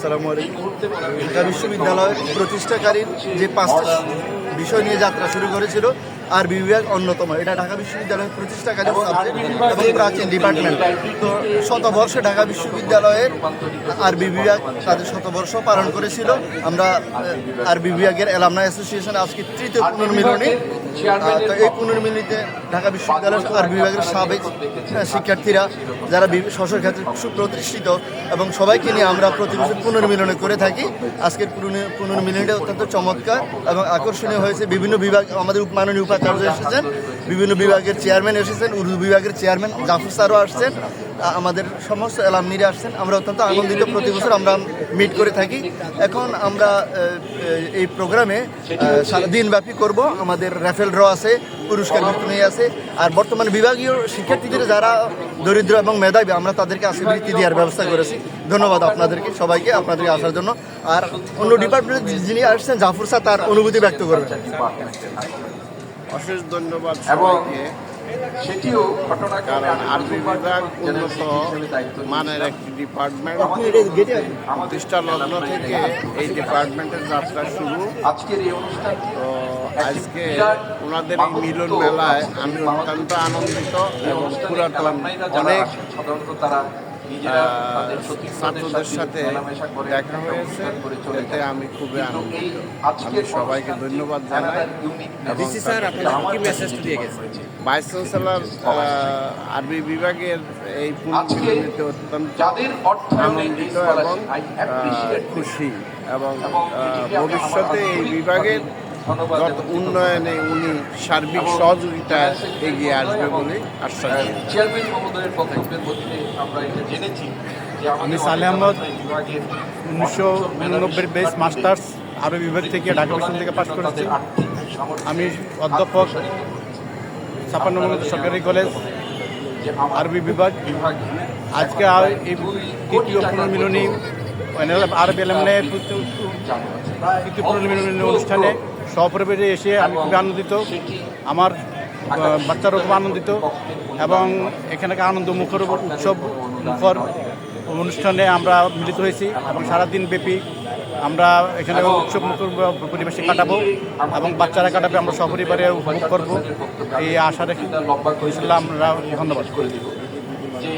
আসসালামু আলাইকুম। ঢাকা বিশ্ববিদ্যালয়ের প্রতিষ্ঠাকারীর যে পাঁচটা বিষয় নিয়ে যাত্রা শুরু করেছিল আর বিভাগ অন্যতম। এটা ঢাকা বিশ্ববিদ্যালয়ের প্রতিষ্ঠাকারী সাবজেক্ট এবং প্রাচীন ডিপার্টমেন্ট তো শতবর্ষে ঢাকা বিশ্ববিদ্যালয়ের আরবি বিভাগ তাদের শতবর্ষ পালন করেছিল। আমরা আরবি বিভাগের এলামনা অ্যাসোসিয়েশন আজকে তৃতীয় পুনর্মিলনী। তো এই পুনর্মিলনীতে ঢাকা বিশ্ববিদ্যালয়ের আরবি বিভাগের সাবেক শিক্ষার্থীরা যারা স্বশর ক্ষেত্রে সুপ্রতিষ্ঠিত এবং সবাইকে নিয়ে আমরা প্রতি বছর পুনর্মিলনী করে থাকি। আজকের পুনর- পুনর্মিলনীটা অত্যন্ত চমৎকার এবং আকর্ষণীয় হয়েছে বিভিন্ন বিভাগ আমাদের মাননীয় উপাচার্য এসেছেন। বিভিন্ন বিভাগের চেয়ারম্যান এসেছেন, উর্দু বিভাগের চেয়ারম্যান জাফর স্যারও আসছেন, আমাদের সমস্ত এলামনিরা আসছেন। আমরা অত্যন্ত আনন্দিত, প্রতি বছর আমরা মিট করে থাকি। এখন আমরা এই প্রোগ্রামে দিনব্যাপী করব। আমাদের র্যাফেল ড্র আছে, পুরস্কার বিতরণী আছে। আর বর্তমানে বিভাগীয় শিক্ষার্থীদের যারা দরিদ্র এবং মেধাবী, আমরা তাদেরকে আজকে বৃত্তি দেওয়ার ব্যবস্থা করেছি। ধন্যবাদ আপনাদেরকে, সবাইকে আপনাদেরকে আসার জন্য। আর অন্য ডিপার্টমেন্টে যিনি আসছেন, জাফর স্যার তার অনুভূতি ব্যক্ত করবেন। অশেষ ধন্যবাদ এবং সবাইকে। সেটিও কারণ আরবি বিভাগ উন্নত মানের একটি ডিপার্টমেন্ট প্রতিষ্ঠা লগ্ন থেকে এই ডিপার্টমেন্টের যাত্রা শুরু। আজকের এই অনুষ্ঠানটি তো আজকে ওনাদের এই মিলন মেলায় আমি অত্যন্ত আনন্দিত এবং পুরাতন অনেক সাধারণত তারা ছাত্রদের সাথে দেখা হয়েছে এতে আমি খুবই আনন্দিত। আমি সবাইকে ধন্যবাদ জানাই। ভাইস চ্যান্সেলর আরবি বিভাগের এই আজকে অত্যন্ত আনন্দিত এবং. খুশি। এবং ভবিষ্যতে এই বিভাগের ধন্যবাদ উন্নয়নে উনি সার্বিক এবং সহযোগিতায় এগিয়ে আসবে বলে আশ্বাস চেয়ারম্যান মহোদয়ের বক্তব্যের মধ্যে আমরা এটা জেনেছি আমি সালে আহমদ, উনিশশো উননব্বই বেস মাস্টার্স আরবি বিভাগ থেকে ঢাকা বিশ্ববিদ্যালয় থেকে পাশ করেছি। আমি অধ্যাপক ছাপান্ন সরকারি কলেজ আরবি বিভাগ আজকে এই তৃতীয় পুনর্মিলনী আরবি এলামের তৃতীয় পুনর্মিলনী অনুষ্ঠানে সপরিবারে এসে আমি খুবই আনন্দিত। আমার বাচ্চারাও খুব আনন্দিত এবং এখানকার আনন্দ মুখর উৎসব মুখর অনুষ্ঠানে আমরা মিলিত হয়েছি এবং সারাদিন ব্যাপী আমরা এখানে উৎসব মুখর পরিবেশে কাটাবো এবং বাচ্চারা কাটাবে, আমরা সপরিবারে উপভোগ করব। এই আশা রেখে আমরা ধন্যবাদ। যে